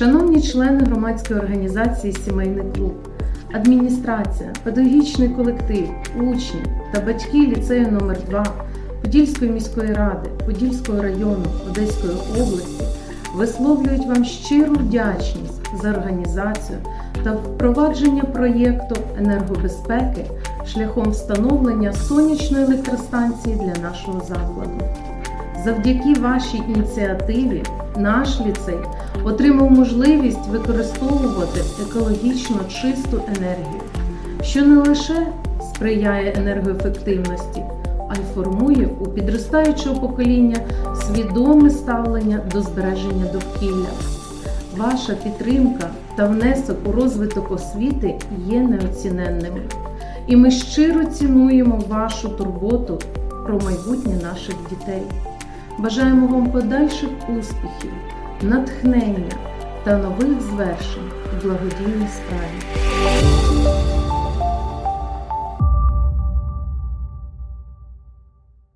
Шановні члени громадської організації Сімейний клуб, адміністрація, педагогічний колектив, учні та батьки ліцею номер 2 Подільської міської ради, Подільського району Одеської області висловлюють вам щиру вдячність за організацію та впровадження проєкту енергобезпеки шляхом встановлення сонячної електростанції для нашого закладу. Завдяки вашій ініціативі наш ліцей отримав можливість використовувати екологічно чисту енергію, що не лише сприяє енергоефективності, а й формує у підростаючого покоління свідоме ставлення до збереження довкілля. Ваша підтримка та внесок у розвиток освіти є неоціненними. І ми щиро цінуємо вашу турботу про майбутнє наших дітей. Бажаємо вам подальших успіхів, натхнення та нових звершень в благодійній справі.